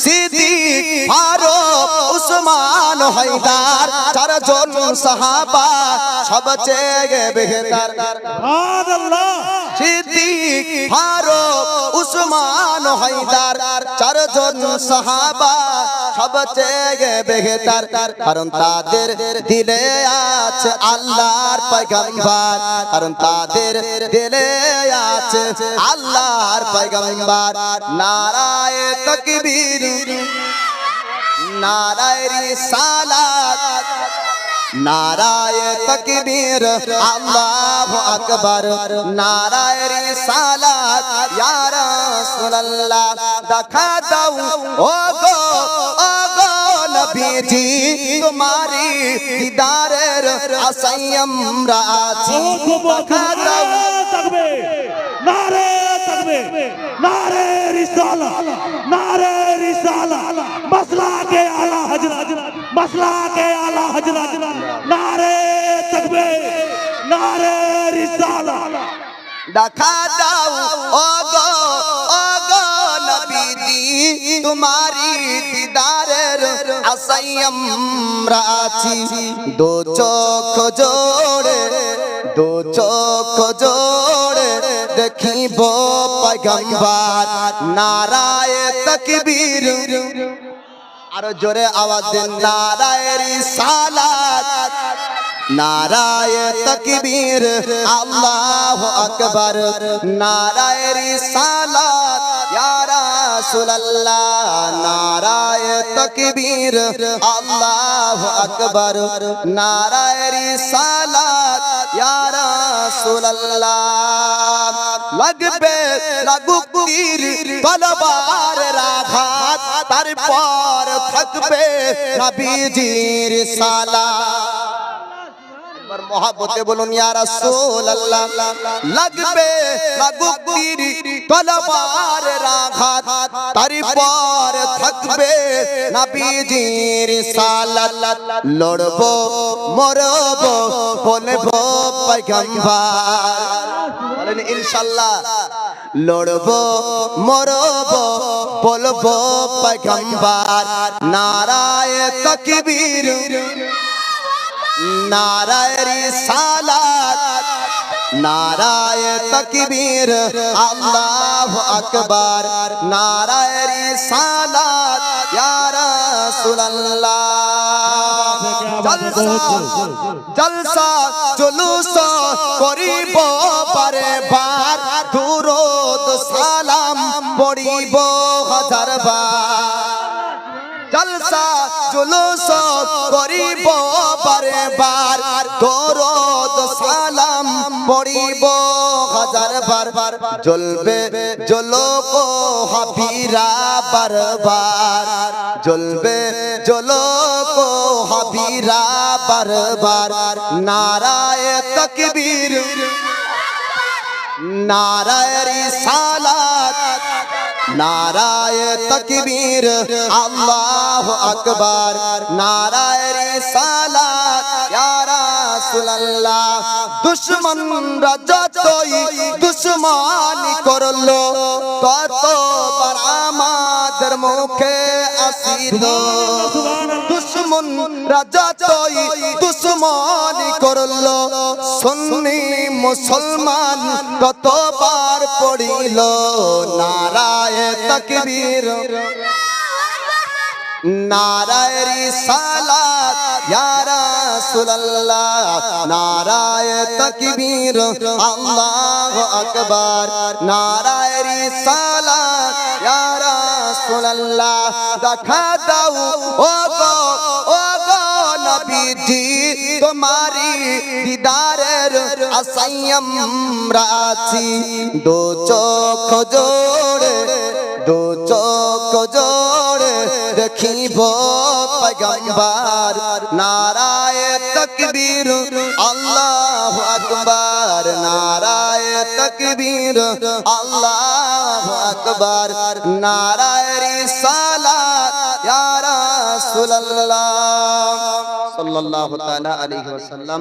সিদ্দিক ফারুক উসমান হায়দার চারজন সাহাবা সবচেয়ে বেহতর। সিদ্দিক ফারুক উসমান হায়দার চারজন সাহাবা সবচেয়ে বেহতর। কারণ তাদের দিলে আছে আল্লাহর পয়গম্বর। কারণ তাদের দিলে আছে আল্লাহর পয়গম্বর। নারায় তকবীর। নারায় রিসালাত নারায় তকবীর আল্লাহ আকবার নারায় রিসালাত ইয়া রাসূলুল্লাহ দেখা দাও ও গো ও গো নবীজি তোমারি দিদারের আমরা দেখা দাও থাকবে নারে থাকবে নারে রিসালা নারে মসলা কে আলা হজরত মসলা কে আলা হজরত নারে থাকবে নারে রিসালা দেখা দাও ও গো ও গো নবীজি তোমারি দিদারের আশায় আমরা আছি চোখ জোড়ে দো চোখ জোড়ে দেখিব পয়গম্বর, নারায় তকবীর। আরও জোরে আওয়াজ দেন নারায় রিসালাত নারায় তকবীর, আল্লাহ আকবার। নারায় রিসালাত ইয়া রাসূলুল্লাহ, নারায় তকবীর, আল্লাহ আকবার। নারায় রিসালাত ইয়া রাসূলুল্লাহ। লাগবে লাগুক তীর তলবার রাঘাত তারপর থাকবে নবীজির সালাত। একবার মহাব্বতে বলুন, ইয়া রাসূলুল্লাহ, লাগবে লাগুক তীর রাঘাত, তারপর থাকবে নবীজির সালাত। লড়বো, মরবো, বলব পয়গম্বর। বলেন লড়বো, মরবো, বলব পয়গম্বর। নারায় তকবীর। নারায় রিসালাত, নারায় তকবীর, আল্লাহ আকবার, নারায় রিসালাত, ইয়া রাসূলুল্লাহ। জলসা জলসা, জুলুস করিব পারে বার, দুরুদ সালাম পড়িব হাজার বার। জলসা, জুলুস করিব বারে বার দরদ, সালাম পড়িব। হাজার বার বার জ্বলবে জ্বলক হাবিরা বারবার। জ্বলবে জ্বলক হাবিরা বারবার। নারায় তকবীর, নারায় রিসালাত নারায় তকবীর, আল্লাহ আকবার। নারায় ইয়া রাসূলুল্লাহ। দুশমন যতই দুশমনি করল। তত আমাদের মুখে আসিল। দুশ্মন রাজা তই দুশ্মনি করল। সুন্নি মুসলমান কতবার পড়িল। নারায় তকবীর। নারায় রিসালাত, ইয়া রাসূলুল্লাহ। নারায় তকবীর, আল্লাহু আকবার। নারায় রিসালাত, ইয়া রাসূলুল্লাহ। দেখা দাও ও গো ও গো নবীজি তোমারি দিদারের আশায় আমরা আছি। দো চোখ জোড়ে দো চোখ জোড়ে দেখিব পয়গম্বর নারায় তকবীর, আল্লাহ আকবার। নারায় তকবীর, আল্লাহ আকবার। নারায় রিসালাত, ইয়া রাসূলুল্লাহ। সাল্লাল্লাহু তাআলা আলাইহি ওয়াসাল্লাম।